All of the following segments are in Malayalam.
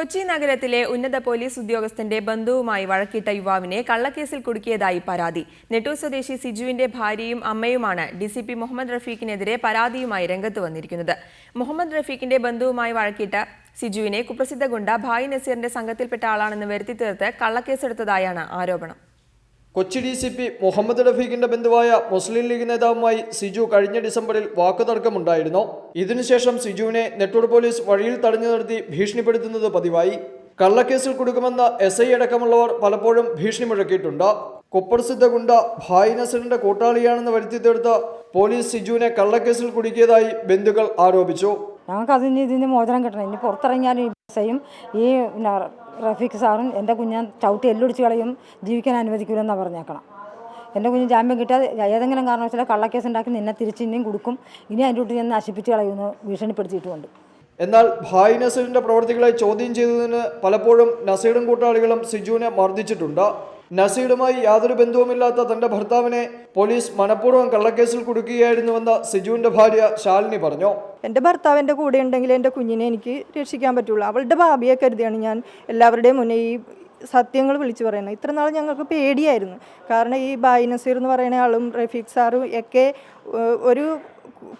കൊച്ചി നഗരത്തിലെ ഉന്നത പോലീസ് ഉദ്യോഗസ്ഥന്റെ ബന്ധുവുമായി വഴക്കിട്ട യുവാവിനെ കള്ളക്കേസിൽ കുടുക്കിയതായി പരാതി. നെട്ടൂർ സ്വദേശി സിജുവിന്റെ ഭാര്യയും അമ്മയുമാണ് ഡി സി പി മുഹമ്മദ് റഫീഖിനെതിരെ പരാതിയുമായി രംഗത്ത് വന്നിരിക്കുന്നത്. മുഹമ്മദ് റഫീഖിന്റെ ബന്ധുവുമായി വഴക്കിട്ട സിജുവിനെ കുപ്രസിദ്ധ ഗുണ്ട ഭായ് നസീറിന്റെ സംഘത്തിൽപ്പെട്ട ആളാണെന്ന് വരുത്തി തീർത്ത് കള്ളക്കേസെടുത്തതായാണ് ആരോപണം. Kochi D C P Muhammad റഫീഖിന്റെ ബന്ധുവായ മുസ്ലിം ലീഗ് നേതാവുമായി സിജു കഴിഞ്ഞ ഡിസംബറിൽ വാക്കുതർക്കമുണ്ടായിരുന്നു. ഇതിനുശേഷം സിജുവിനെ നെട്ടൂർ പോലീസ് വഴിയിൽ തടഞ്ഞു നിർത്തി ഭീഷണിപ്പെടുത്തുന്നത് പതിവായി. കള്ളക്കേസിൽ കൊടുക്കുമെന്ന എസ് ഐ അടക്കമുള്ളവർ പലപ്പോഴും ഭീഷണി മുഴക്കിയിട്ടുണ്ട് കുപ്രസിദ്ധ ഗുണ്ട ഭായ് നസറിന്റെ കൂട്ടാളിയാണെന്ന് വരുത്തി തീർത്ത് പോലീസ് സിജുവിനെ കള്ളക്കേസിൽ കുടുക്കിയതായി ബന്ധുക്കൾ ആരോപിച്ചു. ഞങ്ങൾക്ക് അതിന് ഇതിന് മോചനം കിട്ടണം. ഇനി പുറത്തിറങ്ങിയാലും ബസ്സയും ഈ റഫീഖ് സാറും എന്റെ കുഞ്ഞാൻ ചവിട്ടി എല്ലൊടിച്ച് കളയും ജീവിക്കാൻ അനുവദിക്കില്ലെന്നാണ് പറഞ്ഞേക്കണം. എന്റെ കുഞ്ഞ് ജാമ്യം കിട്ടിയാൽ ഏതെങ്കിലും കാരണവശാലും കള്ളക്കേസ് ഉണ്ടാക്കി നിന്നെ തിരിച്ച് ഇനിയും കൊടുക്കും. ഇനി അതിന്റെ കൂട്ടി ഞാൻ നശിപ്പിച്ച് കളയുമെന്ന് ഭീഷണിപ്പെടുത്തിയിട്ടുമുണ്ട്. എന്നാൽ ഭായ് നസീറിന്റെ പ്രവർത്തികളെ ചോദ്യം ചെയ്തതിന് പലപ്പോഴും നസീറും കൂട്ടാളികളും സിജുവിനെ മർദ്ദിച്ചിട്ടുണ്ട്. നസീറുമായി യാതൊരു ബന്ധവുമില്ലാത്ത തന്റെ ഭർത്താവിനെ പോലീസ് മനഃപൂർവം കള്ളക്കേസിൽ കുടുക്കുകയായിരുന്നുവെന്ന് സിജുവിന്റെ ഭാര്യ ശാലിനി പറഞ്ഞു. എന്റെ ഭർത്താവ് എന്റെ കൂടെ ഉണ്ടെങ്കിൽ എന്റെ കുഞ്ഞിനെ എനിക്ക് രക്ഷിക്കാൻ പറ്റുള്ളൂ. അവളുടെ ഭാവിയെ കരുതിയാണ് ഞാൻ എല്ലാവരുടെയും മുന്നേ ഈ സത്യങ്ങൾ വിളിച്ചു പറയുന്നത്. ഇത്ര നാൾ ഞങ്ങൾക്ക് പേടിയായിരുന്നു. കാരണം ഈ ബായി നസീർ എന്ന് പറയുന്ന ആളും റഫീഖ് സാറും ഒക്കെ ഒരു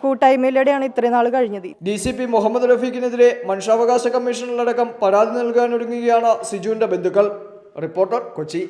കൂട്ടായ്മയിലൂടെയാണ് ഇത്രയും നാൾ കഴിഞ്ഞത്. ഡി സി പി മുഹമ്മദ് റഫീഖിനെതിരെ മനുഷ്യാവകാശ കമ്മീഷനിലടക്കം പരാതി നൽകാനൊരുങ്ങുകയാണ് സിജുവിന്റെ ബന്ധുക്കൾ. റിപ്പോർട്ടർ കൊച്ചി.